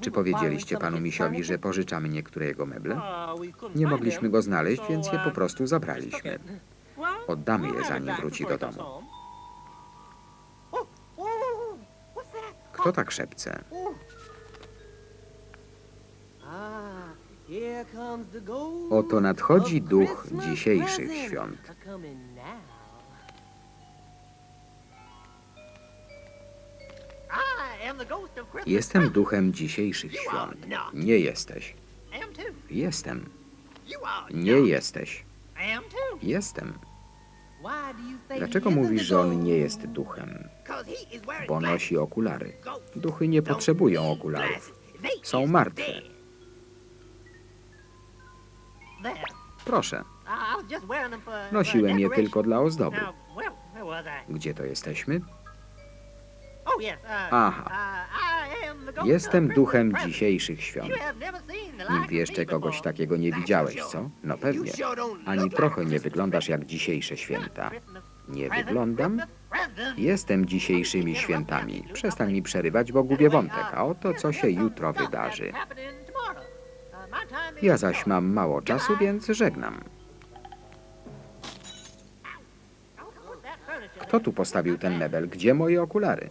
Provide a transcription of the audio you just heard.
Czy powiedzieliście panu misiowi, że pożyczamy niektóre jego meble? Nie mogliśmy go znaleźć, więc je po prostu zabraliśmy. Oddamy je, zanim wróci do domu. Kto tak szepce? Oto nadchodzi duch dzisiejszych świąt. Jestem duchem dzisiejszych świąt. Nie jesteś. Jestem. Nie jesteś. Jestem. Dlaczego mówisz, że on nie jest duchem? Bo nosi okulary. Duchy nie potrzebują okularów. Są martwe. Proszę, nosiłem je tylko dla ozdoby. Gdzie to jesteśmy? Aha. Jestem duchem dzisiejszych świąt. Nigdy jeszcze kogoś takiego nie widziałeś, co? No pewnie. Ani trochę nie wyglądasz jak dzisiejsze święta. Nie wyglądam? Jestem dzisiejszymi świętami. Przestań mi przerywać, bo gubię wątek, a oto co się jutro wydarzy. Ja zaś mam mało czasu, więc żegnam. Kto tu postawił ten mebel? Gdzie moje okulary?